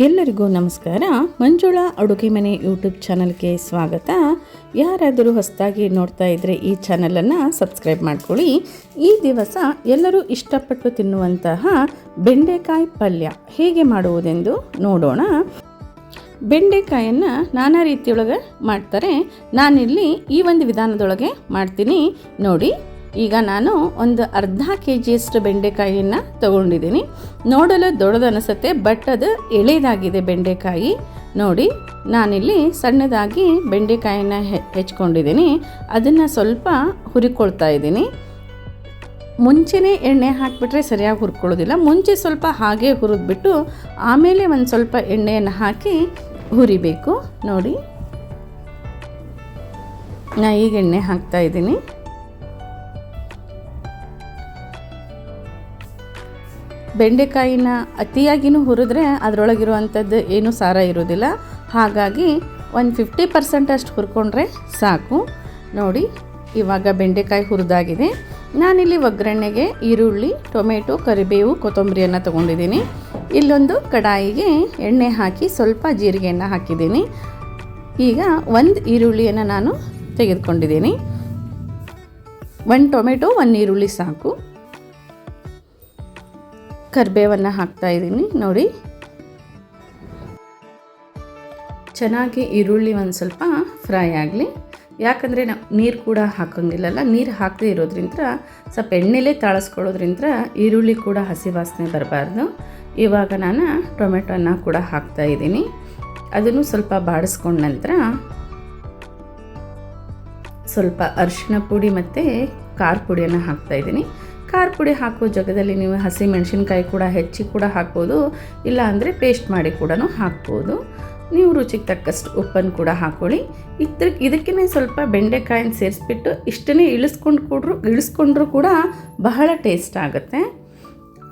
ಎಲ್ಲರಿಗೂ ನಮಸ್ಕಾರ. ಮಂಜುಳಾ ಅಡುಗೆ ಮನೆ ಯೂಟ್ಯೂಬ್ ಚಾನಲ್ಗೆ ಸ್ವಾಗತ. ಯಾರಾದರೂ ಹೊಸದಾಗಿ ನೋಡ್ತಾ ಇದ್ದರೆ ಈ ಚಾನಲನ್ನು ಸಬ್ಸ್ಕ್ರೈಬ್ ಮಾಡ್ಕೊಳ್ಳಿ. ಈ ದಿವಸ ಎಲ್ಲರೂ ಇಷ್ಟಪಟ್ಟು ತಿನ್ನುವಂತಹ ಬೆಂಡೆಕಾಯಿ ಪಲ್ಯ ಹೇಗೆ ಮಾಡುವುದೆಂದು ನೋಡೋಣ. ಬೆಂಡೆಕಾಯನ್ನು ನಾನಾ ರೀತಿಯೊಳಗೆ ಮಾಡ್ತಾರೆ. ನಾನಿಲ್ಲಿ ಈ ಒಂದು ವಿಧಾನದೊಳಗೆ ಮಾಡ್ತೀನಿ. ನೋಡಿ ಈಗ ನಾನು ಒಂದು ಅರ್ಧ ಕೆ ಜಿಯಷ್ಟು ಬೆಂಡೆಕಾಯಿಯನ್ನು ತಗೊಂಡಿದ್ದೀನಿ. ನೋಡಲು ದೊಡ್ಡದು ಅನಿಸುತ್ತೆ ಬಟ್ ಅದು ಎಳೆದಾಗಿದೆ ಬೆಂಡೆಕಾಯಿ. ನೋಡಿ, ನಾನಿಲ್ಲಿ ಸಣ್ಣದಾಗಿ ಬೆಂಡೆಕಾಯಿನ ಹೆಚ್ಕೊಂಡಿದ್ದೀನಿ. ಅದನ್ನು ಸ್ವಲ್ಪ ಹುರಿಕೊಳ್ತಾ ಇದ್ದೀನಿ. ಮುಂಚೆನೇ ಎಣ್ಣೆ ಹಾಕಿಬಿಟ್ರೆ ಸರಿಯಾಗಿ ಹುರ್ಕೊಳ್ಳೋದಿಲ್ಲ. ಮುಂಚೆ ಸ್ವಲ್ಪ ಹಾಗೆ ಹುರಿದ್ಬಿಟ್ಟು ಆಮೇಲೆ ಒಂದು ಸ್ವಲ್ಪ ಎಣ್ಣೆಯನ್ನು ಹಾಕಿ ಹುರಿಬೇಕು. ನೋಡಿ. ನಾ ಈಗ ಎಣ್ಣೆ ಹಾಕ್ತಾ ಇದ್ದೀನಿ. ಬೆಂಡೆಕಾಯಿನ ಅತಿಯಾಗಿನೂ ಹುರಿದ್ರೆ ಅದರೊಳಗಿರುವಂಥದ್ದು ಏನೂ ಸಾರ ಇರೋದಿಲ್ಲ ಹಾಗಾಗಿ ಒಂದು ಫಿಫ್ಟಿ ಪರ್ಸೆಂಟ್ ಅಷ್ಟು ಹುರ್ಕೊಂಡ್ರೆ ಸಾಕು. ನೋಡಿ, ಇವಾಗ ಬೆಂಡೆಕಾಯಿ ಹುರಿದಾಗಿದೆ. ನಾನಿಲ್ಲಿ ಒಗ್ಗರಣೆಗೆ ಈರುಳ್ಳಿ, ಟೊಮೆಟೊ, ಕರಿಬೇವು, ಕೊತ್ತಂಬರಿಯನ್ನು ತೊಗೊಂಡಿದ್ದೀನಿ. ಇಲ್ಲೊಂದು ಕಡಾಯಿಗೆ ಎಣ್ಣೆ ಹಾಕಿ ಸ್ವಲ್ಪ ಜೀರಿಗೆಯನ್ನು ಹಾಕಿದ್ದೀನಿ. ಈಗ ಒಂದು ಈರುಳ್ಳಿಯನ್ನು ನಾನು ತೆಗೆದುಕೊಂಡಿದ್ದೀನಿ. ಒಂದು ಟೊಮೆಟೊ, ಒಂದು ಈರುಳ್ಳಿ ಸಾಕು. ಕರಿಬೇವನ್ನು ಹಾಕ್ತಾ ಇದ್ದೀನಿ. ನೋಡಿ. ಚೆನ್ನಾಗಿ ಈರುಳ್ಳಿ ಒಂದು ಸ್ವಲ್ಪ ಫ್ರೈ ಆಗಲಿ. ಯಾಕಂದರೆ ನಾವು ನೀರು ಕೂಡ ಹಾಕೋಂಗಿಲ್ಲಲ್ಲ, ನೀರು ಹಾಕದೇ ಇರೋದ್ರಿಂದ ಸ್ವಲ್ಪ ಎಣ್ಣೆಲೇ ತಾಳಿಸ್ಕೊಳ್ಳೋದ್ರಿಂದ ಈರುಳ್ಳಿ ಕೂಡ ಹಸಿ ವಾಸನೆ ಬರಬಾರ್ದು. ಇವಾಗ ನಾನು ಟೊಮೆಟೊನ ಕೂಡ ಹಾಕ್ತಾ ಇದ್ದೀನಿ. ಅದನ್ನು ಸ್ವಲ್ಪ ಬಾಡಿಸ್ಕೊಂಡ ನಂತರ ಸ್ವಲ್ಪ ಅರಿಶಿನ ಪುಡಿ ಮತ್ತು ಖಾರ ಪುಡಿಯನ್ನು ಹಾಕ್ತಾ ಇದ್ದೀನಿ. ಖಾರ ಪುಡಿ ಹಾಕೋ ಜಾಗದಲ್ಲಿ ನೀವು ಹಸಿ ಮೆಣಸಿನ್ಕಾಯಿ ಕೂಡ ಹೆಚ್ಚಿ ಕೂಡ ಹಾಕ್ಬೋದು ಇಲ್ಲ ಅಂದರೆ ಪೇಸ್ಟ್ ಮಾಡಿ ಕೂಡ ಹಾಕ್ಬೋದು. ನೀವು ರುಚಿಗೆ ತಕ್ಕಷ್ಟು ಉಪ್ಪನ್ನು ಕೂಡ ಹಾಕೊಳ್ಳಿ. ಇದ್ರ ಇದಕ್ಕೇ ಸ್ವಲ್ಪ ಬೆಂಡೆಕಾಯಿನ ಸೇರಿಸ್ಬಿಟ್ಟು ಇಷ್ಟನ್ನೇ ಇಳಿಸ್ಕೊಂಡು ಕೊಡ್ರು, ಇಳಿಸ್ಕೊಂಡ್ರೂ ಕೂಡ ಬಹಳ ಟೇಸ್ಟ್ ಆಗುತ್ತೆ.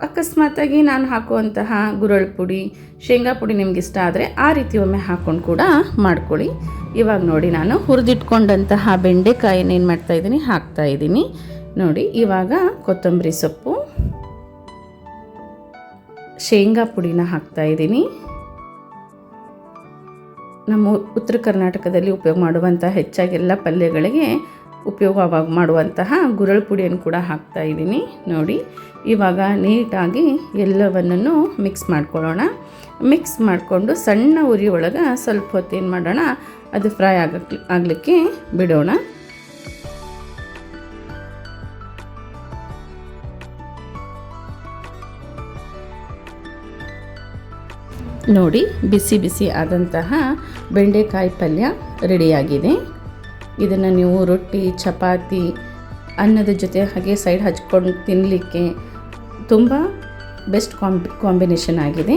ಅಕಸ್ಮಾತಾಗಿ ನಾನು ಹಾಕುವಂತಹ ಗುರಳ್ ಪುಡಿ, ಶೇಂಗಾ ಪುಡಿ ನಿಮ್ಗೆ ಇಷ್ಟ ಆದರೆ ಆ ರೀತಿ ಒಮ್ಮೆ ಹಾಕ್ಕೊಂಡು ಕೂಡ ಮಾಡ್ಕೊಳ್ಳಿ. ಇವಾಗ ನೋಡಿ ನಾನು ಹುರಿದಿಟ್ಕೊಂಡಂತಹ ಬೆಂಡೆಕಾಯಿನ ಏನು ಮಾಡ್ತಾ ಹಾಕ್ತಾಯಿದ್ದೀನಿ ನೋಡಿ, ಇವಾಗ ಕೊತ್ತಂಬರಿ ಸೊಪ್ಪು. ಶೇಂಗಾ ಪುಡಿನ ಹಾಕ್ತಾ ಇದ್ದೀನಿ. ನಮ್ಮ ಉತ್ತರ ಕರ್ನಾಟಕದಲ್ಲಿ ಉಪಯೋಗ ಮಾಡುವಂಥ ಹೆಚ್ಚಾಗಿ ಎಲ್ಲ ಪಲ್ಯಗಳಿಗೆ ಉಪಯೋಗವಾಗ ಮಾಡುವಂತಹ ಗುರಳ್ ಪುಡಿಯನ್ನು ಕೂಡ ಹಾಕ್ತಾ ಇದ್ದೀನಿ. ನೋಡಿ, ಇವಾಗ ನೀಟಾಗಿ ಎಲ್ಲವನ್ನೂ ಮಿಕ್ಸ್ ಮಾಡ್ಕೊಳ್ಳೋಣ. ಮಿಕ್ಸ್ ಮಾಡಿಕೊಂಡು ಸಣ್ಣ ಉರಿ ಒಳಗೆ ಸ್ವಲ್ಪ ಹೊತ್ತು ಏನು ಮಾಡೋಣ, ಅದು ಫ್ರೈ ಆಗ ಆಗಲಿಕ್ಕೆ ಬಿಡೋಣ. ನೋಡಿ, ಬಿಸಿ ಬಿಸಿ ಆದಂತಹ ಬೆಂಡೆಕಾಯಿ ಪಲ್ಯ ರೆಡಿಯಾಗಿದೆ. ಇದನ್ನು ನೀವು ರೊಟ್ಟಿ, ಚಪಾತಿ, ಅನ್ನದ ಜೊತೆ ಹಾಗೆ ಸೈಡ್ ಹಚ್ಕೊಂಡು ತಿನ್ನಲಿಕ್ಕೆ ತುಂಬ ಬೆಸ್ಟ್ ಕಾಂಬ್ ಕಾಂಬಿನೇಷನ್ ಆಗಿದೆ.